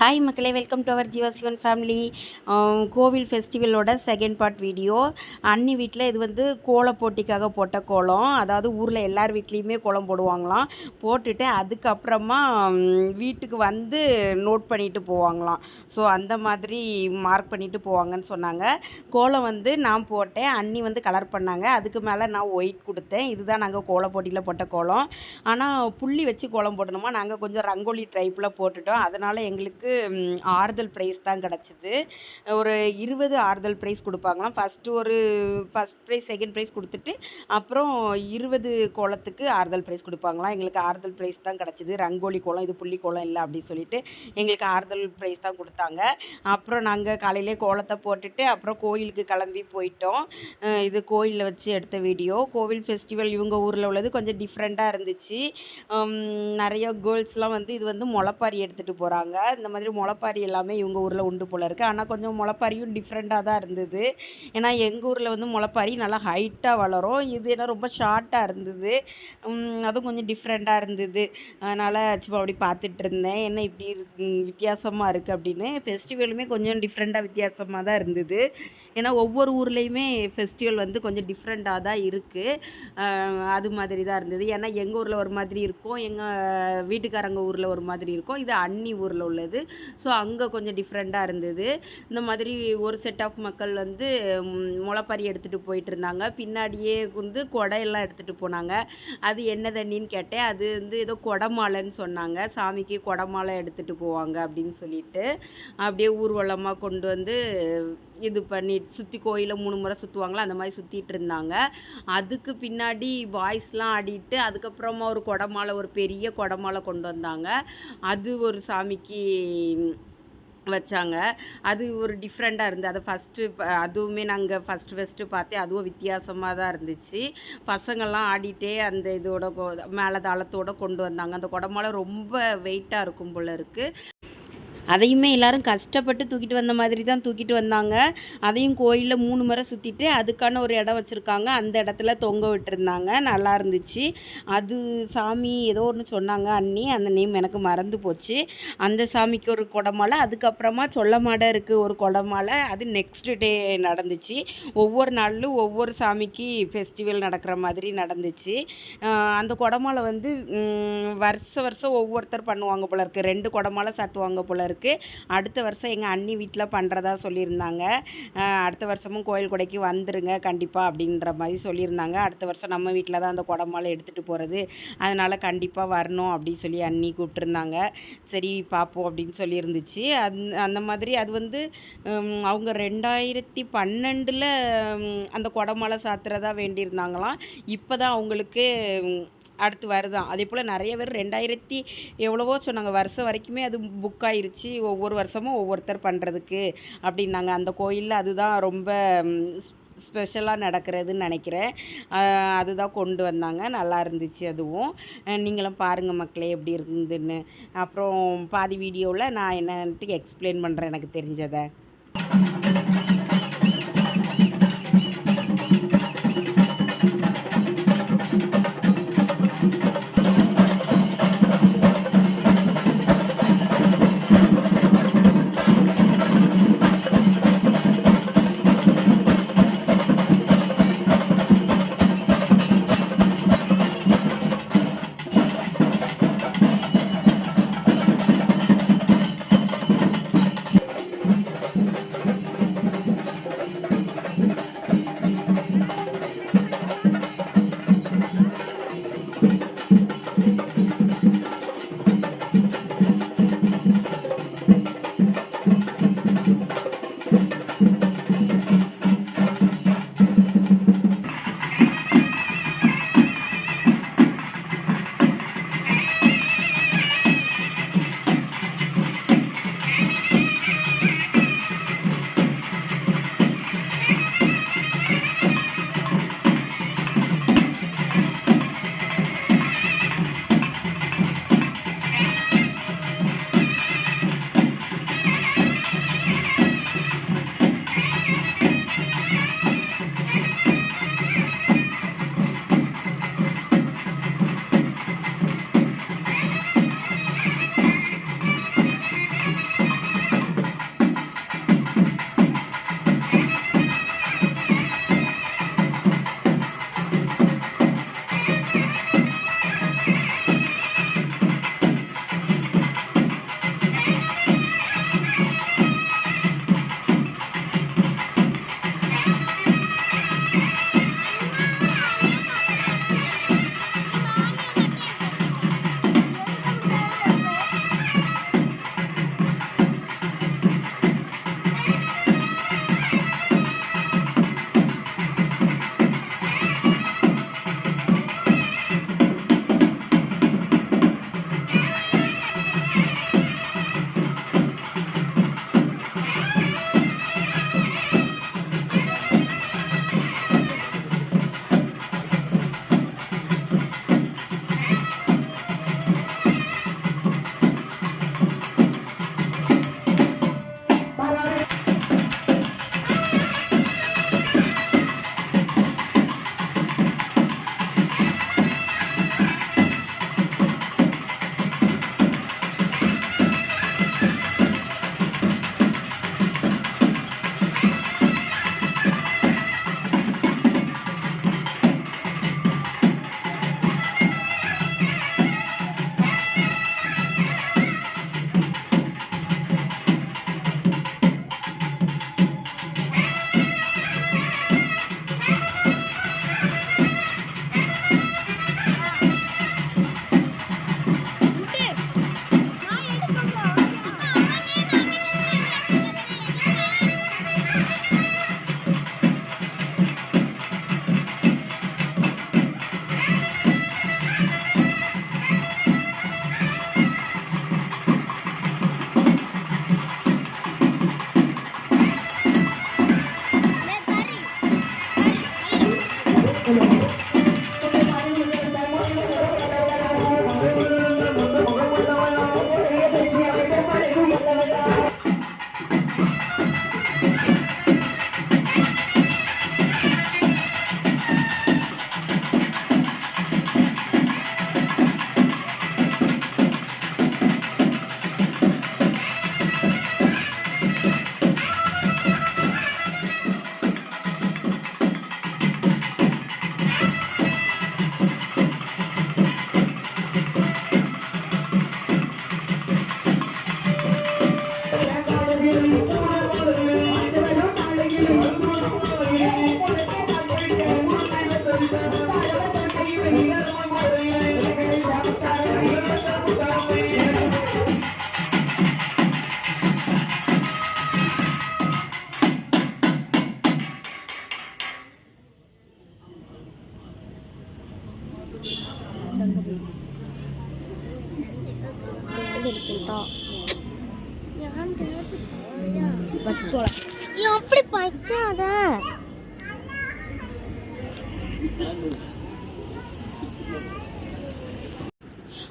Hi மக்களே welcome to our Jeeva Sivan family கோவில் ஃபெஸ்டிவலோட செகண்ட் பார்ட் வீடியோ அன்னி வீட்டில் இது வந்து கோலம் போட்டிக்காக போட்ட கோலம். அதாவது ஊரில் எல்லார் வீட்லேயுமே கோலம் போடுவாங்களாம். போட்டுட்டு அதுக்கப்புறமா வீட்டுக்கு வந்து நோட் பண்ணிட்டு போவாங்களாம். ஸோ அந்த மாதிரி மார்க் பண்ணிட்டு போவாங்கன்னு சொன்னாங்க. கோலம் வந்து நான் போட்டேன் அண்ணி வந்து கலர் பண்ணாங்க. அதுக்கு மேலே நான் ஒயிட் கொடுத்தேன். இதுதான் நாங்கள் கோல போட்டியில் போட்ட கோலம். ஆனால் புள்ளி வச்சு கோலம் போடணுமா? நாங்கள் கொஞ்சம் ரங்கோலி டைப்பில் போட்டுட்டோம். அதனால் எங்களுக்கு ம், ஆறுதல் ப்ரைஸ் தான் கிடச்சிது. ஒரு இருபது ஆறுதல் ப்ரைஸ் கொடுப்பாங்களாம். ஃபஸ்ட்டு ஒரு ஃபஸ்ட் ப்ரைஸ் செகண்ட் ப்ரைஸ் கொடுத்துட்டு அப்புறம் இருபது கோலத்துக்கு ஆறுதல் ப்ரைஸ் கொடுப்பாங்களாம். எங்களுக்கு ஆறுதல் ப்ரைஸ் தான் கிடச்சிது. ரங்கோலி கோலம் இது புள்ளி கோலம் இல்லை அப்படின்னு சொல்லிட்டு எங்களுக்கு ஆறுதல் ப்ரைஸ் தான் கொடுத்தாங்க. அப்புறம் நாங்கள் காலையிலே கோலத்தை போட்டுட்டு அப்புறம் கோயிலுக்கு கிளம்பி போயிட்டோம். இது கோயிலில் வச்சு எடுத்த வீடியோ கோவில் ஃபெஸ்டிவல் இவங்க ஊரில் உள்ளது கொஞ்சம் டிஃப்ரெண்ட்டாக இருந்துச்சு. நிறைய கேர்ள்ஸ்லாம் வந்து இது வந்து முளைப்பாரி எடுத்துகிட்டு போகிறாங்க இந்த மாதிரி முளைப்பாரி எல்லாமே இவங்க ஊரில் உண்டு போல இருக்குது ஆனால் கொஞ்சம் முளைப்பாரியும் டிஃப்ரெண்ட்டாக தான் இருந்தது. ஏன்னா எங்கள் ஊரில் வந்து முளைப்பாரி நல்லா ஹைட்டாக வளரும். இது ஏன்னா ரொம்ப ஷார்ட்டாக இருந்தது. அதுவும் கொஞ்சம் டிஃப்ரெண்ட்டாக இருந்தது. அதனால் சும்மா அப்படி பார்த்துட்டு இருந்தேன். என்ன இப்படி வித்தியாசமாக இருக்குது அப்படின்னு. ஃபெஸ்டிவலுமே கொஞ்சம் டிஃப்ரெண்ட்டாக வித்தியாசமாக தான் இருந்தது. ஏன்னா ஒவ்வொரு ஊர்லேயுமே ஃபெஸ்டிவல் வந்து கொஞ்சம் டிஃப்ரெண்ட்டாக தான் இருக்குது அது மாதிரி தான் இருந்தது. ஏன்னா எங்கள் ஊரில் ஒரு மாதிரி இருக்கும். எங்கள் வீட்டுக்காரங்க ஊரில் ஒரு மாதிரி இருக்கும். இது அன்னி ஊரில் உள்ளது. ஸோ அங்கே கொஞ்சம் டிஃப்ரெண்ட்டாக இருந்தது. இந்த மாதிரி ஒரு செட் ஆஃப் மக்கள் வந்து முளைப்பறி எடுத்துகிட்டு போயிட்டு இருந்தாங்க. பின்னாடியே வந்து குடையெல்லாம் எடுத்துகிட்டு போனாங்க. அது என்ன தண்ணின்னு கேட்டேன். அது வந்து ஏதோ கொடமாலைன்னு சொன்னாங்க. சாமிக்கு குடமாலை எடுத்துகிட்டு போவாங்க அப்படின்னு சொல்லிட்டு அப்படியே ஊர்வலமாக கொண்டு வந்து இது பண்ணி சுற்றி கோயிலை மூணு முறை சுற்றுவாங்களா அந்த மாதிரி சுற்றிட்டு இருந்தாங்க. அதுக்கு பின்னாடி பாய்ஸ்லாம் ஆடிட்டு அதுக்கப்புறமா ஒரு குடமாலை ஒரு பெரிய குடமாலை கொண்டு வந்தாங்க. அது ஒரு சாமிக்கு வச்சாங்க. அது ஒரு டிஃப்ரெண்ட்டாக இருந்து அதை ஃபஸ்ட்டு அதுவுமே நாங்கள் ஃபஸ்ட்டு ஃபஸ்ட்டு பார்த்தேன் அதுவும் வித்தியாசமாக தான் இருந்துச்சு. பசங்கள்லாம் ஆடிட்டே அந்த இதோட கொ- மேளதாளத்தோட கொண்டு வந்தாங்க. அந்த குடமால ரொம்ப வெயிட்டாக இருக்கும் போல இருக்குது அதையுமே எல்லாரும் கஷ்டப்பட்டு தூக்கிட்டு வந்த மாதிரி தான் தூக்கிட்டு வந்தாங்க. அதையும் கோயிலில் மூணு முறை சுற்றிட்டு அதுக்கான ஒரு இடம் வச்சுருக்காங்க. அந்த இடத்துல தொங்க விட்டுருந்தாங்க. நல்லா இருந்துச்சு. அது சாமி ஏதோ ஒன்று சொன்னாங்க அண்ணி. அந்த நேம் எனக்கு மறந்து போச்சு. அந்த சாமிக்கு ஒரு குடமாலை அதுக்கப்புறமா சொல்ல மாட இருக்குது ஒரு குடமாலை. அது நெக்ஸ்ட் டே நடந்துச்சு. ஒவ்வொரு நாளிலும் ஒவ்வொரு சாமிக்கு ஃபெஸ்டிவல் நடக்கிற மாதிரி நடந்துச்சு. அந்த குடமாலை வந்து வருஷ வருஷம் ஒவ்வொருத்தர் பண்ணுவாங்க போல இருக்குது ரெண்டு குடமாலை சாத்துவாங்க போல இருக்குது அடுத்த வருஷம் எங்கள் அண்ணி வீட்டில் பண்ணுறதா சொல்லியிருந்தாங்க. அடுத்த வருஷமும் கோயில் கொடைக்கு வந்துருங்க கண்டிப்பாக அப்படின்ற மாதிரி சொல்லியிருந்தாங்க. அடுத்த வருஷம் நம்ம வீட்டில் தான் அந்த குடமாலை எடுத்துகிட்டு போகிறது அதனால் கண்டிப்பாக வரணும் அப்படின்னு சொல்லி அண்ணி கூப்பிட்டுருந்தாங்க. சரி பார்ப்போம் அப்படின்னு சொல்லியிருந்துச்சு. அந் அந்த மாதிரி அது வந்து அவங்க ரெண்டாயிரத்தி பன்னெண்டில் அந்த குடமாலை சாத்துறதா வேண்டியிருந்தாங்களாம். இப்போ தான் அவங்களுக்கு அடுத்து வருதான் அதே போல் நிறைய பேர் ரெண்டாயிரத்தி எவ்வளவோ சொன்னாங்க. வருஷம் வரைக்குமே அது புக் ஆயிருச்சு. ஒவ்வொரு வருஷமும் ஒவ்வொருத்தர் பண்ணுறதுக்கு அப்படின்னாங்க. அந்த கோயிலில் அதுதான் ரொம்ப ஸ்பெஷலாக நடக்கிறதுன்னு நினைக்கிறேன். அதுதான் கொண்டு வந்தாங்க. நல்லா இருந்துச்சு அதுவும். நீங்களும் பாருங்கள் மக்களே எப்படி இருந்துன்னு அப்புறம் பாதி வீடியோவில் நான் என்னன்ட்டு எக்ஸ்பிளைன் பண்ணுறேன் எனக்கு தெரிஞ்சதை.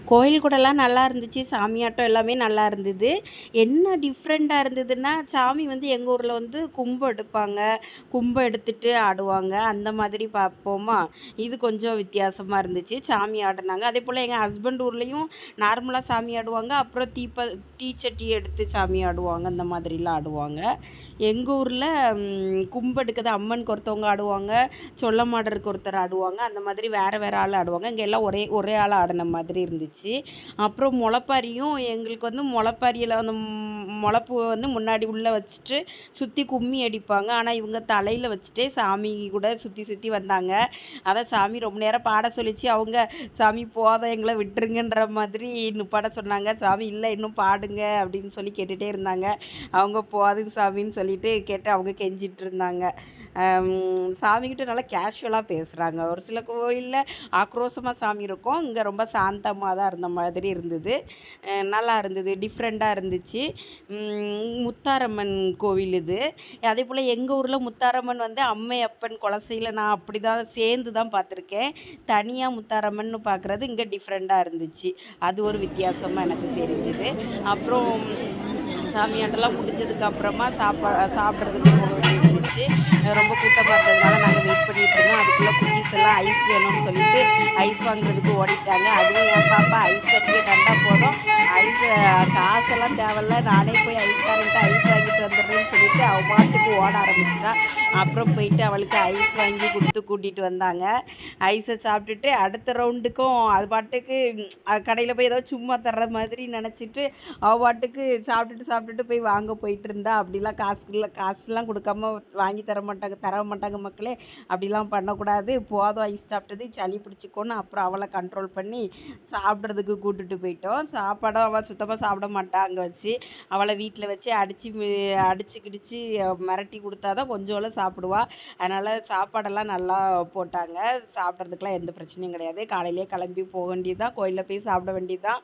கோயில் கூடலாம் நல்லா இருந்துச்சு சாமியாட்டம் எல்லாமே நல்லா இருந்தது. என்ன டிஃப்ரெண்ட்டாக இருந்ததுன்னா சாமி வந்து எங்கள் ஊரில் வந்து கும்பம் எடுப்பாங்க. கும்பம் எடுத்துட்டு ஆடுவாங்க. அந்த மாதிரி பார்ப்போமா? இது கொஞ்சம் வித்தியாசமாக இருந்துச்சு. சாமி ஆடினாங்க. அதே போல் எங்கள் ஹஸ்பண்ட் ஊர்லேயும் நார்மலாக சாமி ஆடுவாங்க. அப்புறம் தீப்ப தீச்சட்டி எடுத்து சாமி ஆடுவாங்க. அந்த மாதிரிலாம் ஆடுவாங்க. எங்கள் ஊரில் கும்பெடுக்கிறது அம்மனுக்கு ஒருத்தவங்க ஆடுவாங்க. சொல்ல மாடருக்கு ஒருத்தர் ஆடுவாங்க. அந்த மாதிரி வேறு வேறு ஆள் ஆடுவாங்க. இங்கே எல்லாம் ஒரே ஒரே ஆள் ஆடின மாதிரி இருந்துச்சு. அப்புறம் முளைப்பாரியும் எங்களுக்கு வந்து முளைப்பாரியில் அந்த முளைப்பு வந்து முன்னாடி உள்ளே வச்சுட்டு சுற்றி கும்மி அடிப்பாங்க. ஆனால் இவங்க தலையில் வச்சுட்டே சாமி கூட சுற்றி சுற்றி வந்தாங்க. அதான் சாமி ரொம்ப நேரம் பாட சொல்லிச்சு. அவங்க சாமி போதும் எங்களை விட்டுருங்கன்ற மாதிரி இன்னும் பாட சொன்னாங்க. சாமி இல்லை இன்னும் பாடுங்க அப்படின்னு சொல்லி கேட்டுகிட்டே இருந்தாங்க. அவங்க போதுங்க சாமின்னு சொல்லிட்டு கேட்டு அவங்க கெஞ்சிட்டு இருந்தாங்க. ஆம், சாமிக்கிட்ட நல்லா கேஷுவலாக பேசுகிறாங்க ஒரு சில கோயிலில் ஆக்ரோஷமாக சாமி இருக்கும். இங்கே ரொம்ப சாந்தமாக தான் இருந்த மாதிரி இருந்தது. நல்லா இருந்தது டிஃப்ரெண்ட்டாக இருந்துச்சு. முத்தாரம்மன் கோவில் இது. அதே போல் எங்கள் ஊரில் முத்தாரம்மன் வந்து அம்மை அப்பன் குலசையில் நான் அப்படி தான் சேர்ந்து தான் பார்த்துருக்கேன். தனியாக முத்தாரம்மன் பார்க்குறது இங்கே டிஃப்ரெண்ட்டாக இருந்துச்சு. அது ஒரு வித்தியாசமாக எனக்கு தெரிஞ்சுது. அப்புறம் சாமியாண்டெல்லாம் முடிஞ்சதுக்கு அப்புறமா சாப்பா சாப்பிட்றதுக்கு ரொம்ப கூட்டமாக இருந்ததுனால நாங்கள் வெயிட் பண்ணிட்டு இருந்தோம். அதுக்குள்ளே குக்கீஸ் எல்லாம் ஐஸ் வேணும்னு சொல்லிட்டு ஐஸ் வாங்குறதுக்கு ஓடிட்டாங்க. அதுவும் என் பாப்பா ஐஸ் கட்டியே கண்டா போதும். ஐஸ் காசெல்லாம் தேவையில்ல. நானே போய் ஐஸ்காரன்ட்டு ஐஸ் வாங்கிட்டு வந்துடுறேன்னு சொல்லிட்டு அவ பாட்டுக்கு ஓட ஆரம்பிச்சிட்டா. அப்புறம் போயிட்டு அவளுக்கு ஐஸ் வாங்கி கொடுத்து கூட்டிகிட்டு வந்தாங்க. ஐஸை சாப்பிட்டுட்டு அடுத்த ரவுண்டுக்கும் அது பாட்டுக்கு கடையில் போய் ஏதோ சும்மா தர்ற மாதிரி நினச்சிட்டு அவ பாட்டுக்கு சாப்பிட்டுட்டு சாப்பிட்டுட்டு போய் வாங்க போயிட்டு இருந்தா. அப்படிலாம் காசு இல்லை காசுலாம் கொடுக்காம வாங்கி தர மாட்டாங்க தர மாட்டாங்க மக்களே. அப்படிலாம் பண்ணக்கூடாது. போதும் ஐஸ் சாப்பிட்டது சளி பிடிச்சிக்கோன்னு அப்புறம் அவளை கண்ட்ரோல் பண்ணி சாப்பிட்றதுக்கு கூட்டுட்டு போயிட்டோம். சாப்பாடும் அவள் சுத்தமாக சாப்பிட மாட்டா அங்கே வச்சு. அவளை வீட்டில் வச்சு அடித்து அடிச்சு கிடிச்சு மிரட்டி கொடுத்தா தான் கொஞ்சோളം சாப்பிடுவா. அதனால் சாப்பாடெல்லாம் நல்லா போட்டாங்க. சாப்பிட்றதுக்குலாம் எந்த பிரச்சனையும் கிடையாது. காலையிலே கிளம்பி போக வேண்டியது தான் கோயிலில் போய் சாப்பிட வேண்டியது தான்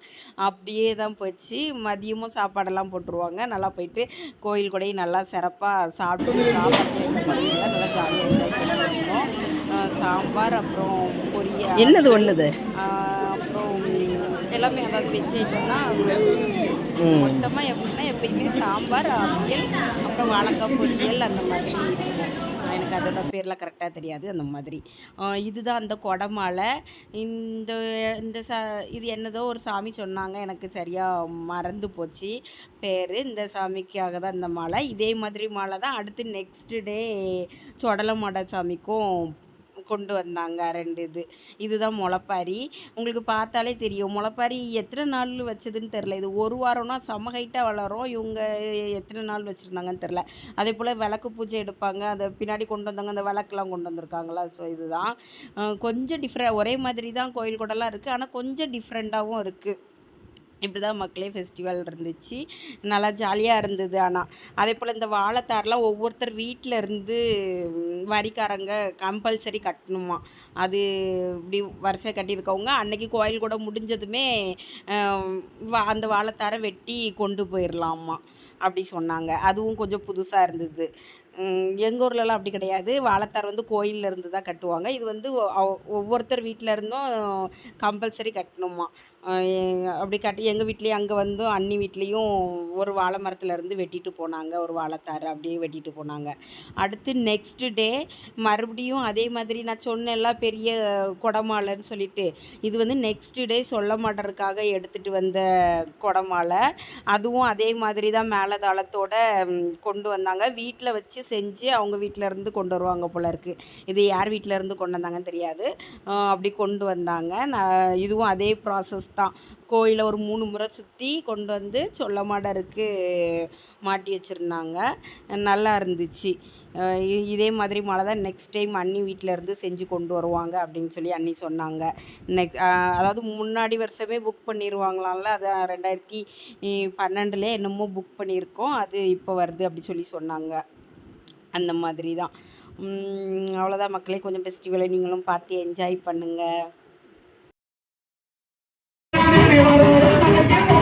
அப்படியே தான் போச்சு. மதியமும் சாப்பாடெல்லாம் போட்டுருவாங்க. நல்லா போயிட்டு கோயில் கூட நல்லா சிறப்பாக சாப்பிட்டு சாப்பாடு இல்லை நல்லா ஜாலியாக என்ஜாய் அஹ் சாம்பார் அப்புறம் பொரியல். என்னது ஆஹ் அப்புறம் எல்லாமே அதாவது வெஜ் ஐட்டம் தான். மொத்தமாக எப்படின்னா எப்பயுமே சாம்பார் அவியல் அப்புறம் வாழைக்காய் பொரியல் அந்த மாதிரி. எனக்கு அதோட பேர்லாம் கரெக்டாக தெரியாது அந்த மாதிரி. இதுதான் அந்த கொடமாலை. இந்த இந்த ச இது என்னதோ ஒரு சாமி சொன்னாங்க எனக்கு சரியாக மறந்து போச்சு. பேர் இந்த சாமிக்காக தான் இந்த மாலை. இதே மாதிரி மாலை தான் அடுத்து நெக்ஸ்ட் டே சொடலமாட சாமிக்கும் கொண்டு வந்தாங்க ரெண்டு இது. இதுதான் முளைப்பாரி. உங்களுக்கு பார்த்தாலே தெரியும். முளைப்பாரி எத்தனை நாள் வச்சதுன்னு தெரில. இது ஒரு வாரம்னா செம்ம ஹைட்டாக வளரும். இவங்க எத்தனை நாள் வச்சுருந்தாங்கன்னு தெரில. அதே போல் விளக்கு பூஜை எடுப்பாங்க. அதை பின்னாடி கொண்டு வந்தாங்க அந்த விளக்குலாம் கொண்டு வந்திருக்காங்களா? ஸோ இதுதான். கொஞ்சம் டிஃப்ரெண்ட் ஒரே மாதிரி தான் கோயில் கூடலாம் இருக்குது ஆனால் கொஞ்சம் டிஃப்ரெண்ட்டாகவும் இருக்குது இப்படி தான் மக்களே ஃபெஸ்டிவல் இருந்துச்சு. நல்லா ஜாலியாக இருந்தது ஆனால் அதே போல் இந்த வாழைத்தாரெலாம் ஒவ்வொருத்தர் வீட்டில் இருந்து வரிக்காரங்க கம்பல்சரி கட்டணுமா. அது இப்படி வரிசை கட்டியிருக்கவங்க அன்னைக்கு கோயில் கூட முடிஞ்சதுமே வா- அந்த வாழைத்தாரை வெட்டி கொண்டு போயிடலாமா அப்படி சொன்னாங்க. அதுவும் கொஞ்சம் புதுசாக இருந்தது. எங்கள் ஊர்லலாம் அப்படி கிடையாது. வாழைத்தார் வந்து கோயில்ல இருந்து தான் கட்டுவாங்க. இது வந்து ஒவ்வொருத்தர் வீட்டில் இருந்தும் கம்பல்சரி கட்டணுமா. அப்படி கட்டி எங்கள் வீட்லேயும் அங்கே வந்து அண்ணி வீட்லேயும் ஒரு வாழை மரத்துலேருந்து வெட்டிட்டு போனாங்க. ஒரு வாழைத்தார் அப்படியே வெட்டிட்டு போனாங்க. அடுத்து நெக்ஸ்ட்டு டே மறுபடியும் அதே மாதிரி நான் சொன்னேன்ல பெரிய குடமாலைன்னு சொல்லிட்டு. இது வந்து நெக்ஸ்ட்டு டே சொல்ல மாட்டறதுக்காக எடுத்துகிட்டு வந்த குடமாலை. அதுவும் அதே மாதிரி தான் மேலதாளத்தோட ம், கொண்டு வந்தாங்க. வீட்டில் வச்சு செஞ்சு அவங்க வீட்டிலேருந்து கொண்டு வருவாங்க போல இருக்குது இது யார் வீட்டிலேருந்து கொண்டு வந்தாங்கன்னு தெரியாது. அப்படி கொண்டு வந்தாங்க. நான் இதுவும் அதே ப்ராசஸ் தான். கோயிலை ஒரு மூணு முறை சுற்றி கொண்டு வந்து சொல்ல மாடருக்கு மாட்டி வச்சுருந்தாங்க. நல்லா இருந்துச்சு. இதே மாதிரி மழை தான் நெக்ஸ்ட் டைம் அண்ணி வீட்டிலேருந்து செஞ்சு கொண்டு வருவாங்க அப்படின்னு சொல்லி அண்ணி சொன்னாங்க. நெக்ஸ்ட் அதாவது முன்னாடி வருஷமே புக் பண்ணிடுவாங்களாம்ல அது ரெண்டாயிரத்தி பன்னெண்டுல என்னமோ புக் பண்ணியிருக்கோம் அது இப்போ வருது அப்படி சொல்லி சொன்னாங்க. அந்த மாதிரி தான். அவ்வளோதான் மக்களே. கொஞ்சம் ஃபெஸ்டிவலை நீங்களும் பார்த்து என்ஜாய் பண்ணுங்கள்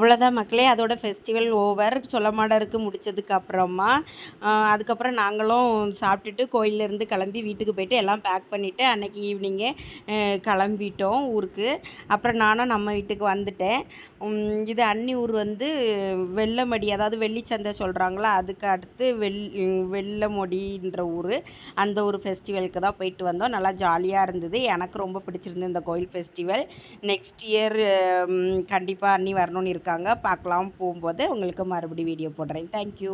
அவ்வளோதான் மக்களே அதோட ஃபெஸ்டிவல் ஓவர் சொலமாடருக்கு முடித்ததுக்கு அப்புறமா அதுக்கப்புறம் நாங்களும் சாப்பிட்டுட்டு கோயிலேருந்து கிளம்பி வீட்டுக்கு போயிட்டு எல்லாம் பேக் பண்ணிவிட்டு அன்றைக்கி ஈவினிங்கே கிளம்பிட்டோம் ஊருக்கு. அப்புறம் நானும் நம்ம வீட்டுக்கு வந்துட்டேன். இது அன்னி ஊர் வந்து வெள்ளமடி அதாவது வெள்ளிச்சந்தை சொல்கிறாங்களா அதுக்கு அடுத்து வெள் வெள்ளமொடின்ற ஊர். அந்த ஒரு ஃபெஸ்டிவலுக்கு தான் போயிட்டு வந்தோம். நல்லா ஜாலியாக இருந்தது. எனக்கு ரொம்ப பிடிச்சிருந்தது இந்த கோயில் ஃபெஸ்டிவல் நெக்ஸ்ட் இயர் கண்டிப்பாக அன்னி வரணும்னு இருக்கா இருக்காங்க. பார்க்கலாம். போகும்போது உங்களுக்கு மறுபடியும் வீடியோ போடுறேன். தேங்க்யூ